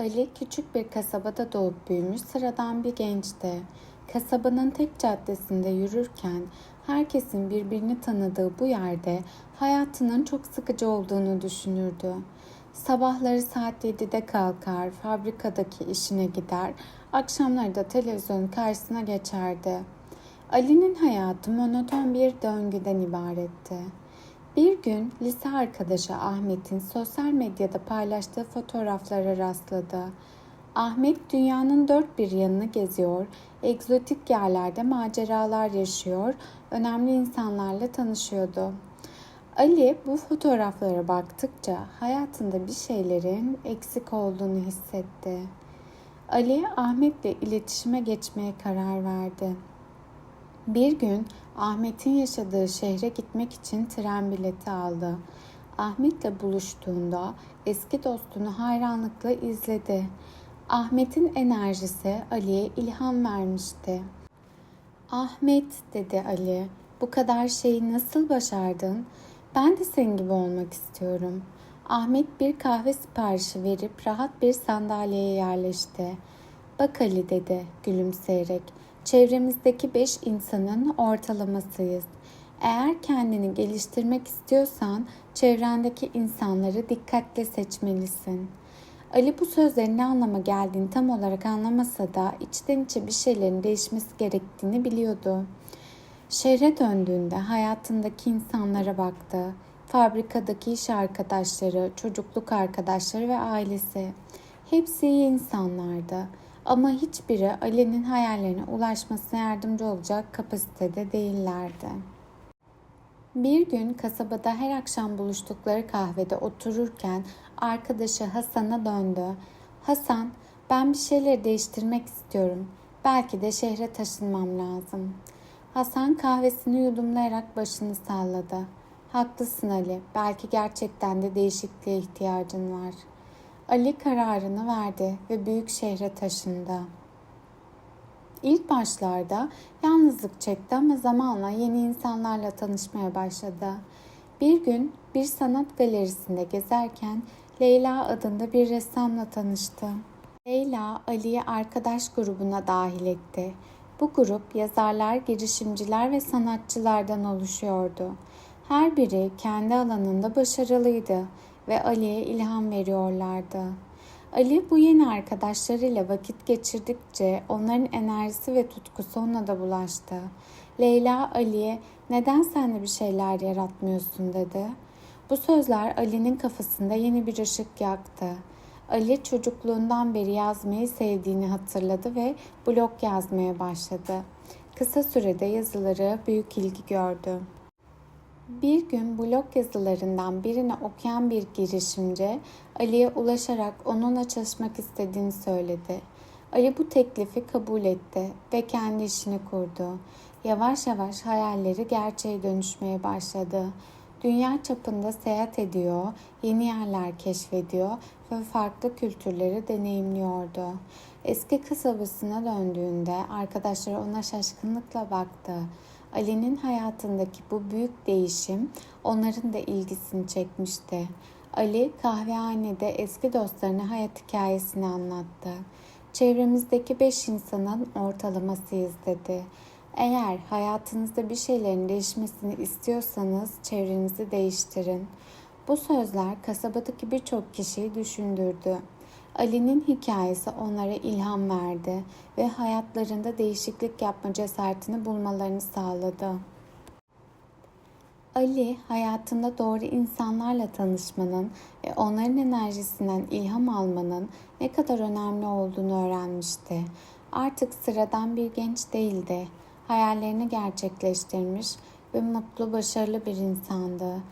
Ali küçük bir kasabada doğup büyümüş sıradan bir gençti. Kasabanın tek caddesinde yürürken herkesin birbirini tanıdığı bu yerde hayatının çok sıkıcı olduğunu düşünürdü. Sabahları saat 7'de kalkar, fabrikadaki işine gider, akşamları da televizyonun karşısına geçerdi. Ali'nin hayatı monoton bir döngüden ibaretti. Bir gün lise arkadaşı Ahmet'in sosyal medyada paylaştığı fotoğraflara rastladı. Ahmet dünyanın dört bir yanını geziyor, egzotik yerlerde maceralar yaşıyor, önemli insanlarla tanışıyordu. Ali bu fotoğraflara baktıkça hayatında bir şeylerin eksik olduğunu hissetti. Ali Ahmet'le iletişime geçmeye karar verdi. Bir gün Ahmet'in yaşadığı şehre gitmek için tren bileti aldı. Ahmet'le buluştuğunda eski dostunu hayranlıkla izledi. Ahmet'in enerjisi Ali'ye ilham vermişti. Ahmet dedi Ali, bu kadar şeyi nasıl başardın? Ben de senin gibi olmak istiyorum. Ahmet bir kahve siparişi verip rahat bir sandalyeye yerleşti. Bak Ali dedi gülümseyerek. Çevremizdeki beş insanın ortalamasıyız. Eğer kendini geliştirmek istiyorsan çevrendeki insanları dikkatle seçmelisin. Ali bu sözlerin ne anlama geldiğini tam olarak anlamasa da içten içe bir şeylerin değişmesi gerektiğini biliyordu. Şehre döndüğünde hayatındaki insanlara baktı. Fabrikadaki iş arkadaşları, çocukluk arkadaşları ve ailesi. Hepsi iyi insanlardı. Ama hiçbiri Ali'nin hayallerine ulaşmasına yardımcı olacak kapasitede değillerdi. Bir gün kasabada her akşam buluştukları kahvede otururken arkadaşı Hasan'a döndü. Hasan, ben bir şeyleri değiştirmek istiyorum. Belki de şehre taşınmam lazım. Hasan kahvesini yudumlayarak başını salladı. Haklısın Ali, belki gerçekten de değişikliğe ihtiyacın var. Ali kararını verdi ve büyük şehre taşındı. İlk başlarda yalnızlık çekti ama zamanla yeni insanlarla tanışmaya başladı. Bir gün bir sanat galerisinde gezerken Leyla adında bir ressamla tanıştı. Leyla Ali'yi arkadaş grubuna dahil etti. Bu grup yazarlar, girişimciler ve sanatçılardan oluşuyordu. Her biri kendi alanında başarılıydı ve Ali'ye ilham veriyorlardı. Ali bu yeni arkadaşlarıyla vakit geçirdikçe onların enerjisi ve tutkusu ona da bulaştı. Leyla Ali'ye neden sen de bir şeyler yaratmıyorsun dedi. Bu sözler Ali'nin kafasında yeni bir ışık yaktı. Ali çocukluğundan beri yazmayı sevdiğini hatırladı ve blog yazmaya başladı. Kısa sürede yazıları büyük ilgi gördü. Bir gün blog yazılarından birini okuyan bir girişimci Ali'ye ulaşarak onunla çalışmak istediğini söyledi. Ali bu teklifi kabul etti ve kendi işini kurdu. Yavaş yavaş hayalleri gerçeğe dönüşmeye başladı. Dünya çapında seyahat ediyor, yeni yerler keşfediyor ve farklı kültürleri deneyimliyordu. Eski kasabasına döndüğünde arkadaşları ona şaşkınlıkla baktı. Ali'nin hayatındaki bu büyük değişim onların da ilgisini çekmişti. Ali kahvehanede eski dostlarına hayat hikayesini anlattı. Çevremizdeki beş insanın ortalamasıyız dedi. Eğer hayatınızda bir şeylerin değişmesini istiyorsanız çevrenizi değiştirin. Bu sözler kasabadaki birçok kişiyi düşündürdü. Ali'nin hikayesi onlara ilham verdi ve hayatlarında değişiklik yapma cesaretini bulmalarını sağladı. Ali hayatında doğru insanlarla tanışmanın ve onların enerjisinden ilham almanın ne kadar önemli olduğunu öğrenmişti. Artık sıradan bir genç değildi. Hayallerini gerçekleştirmiş ve mutlu, başarılı bir insandı.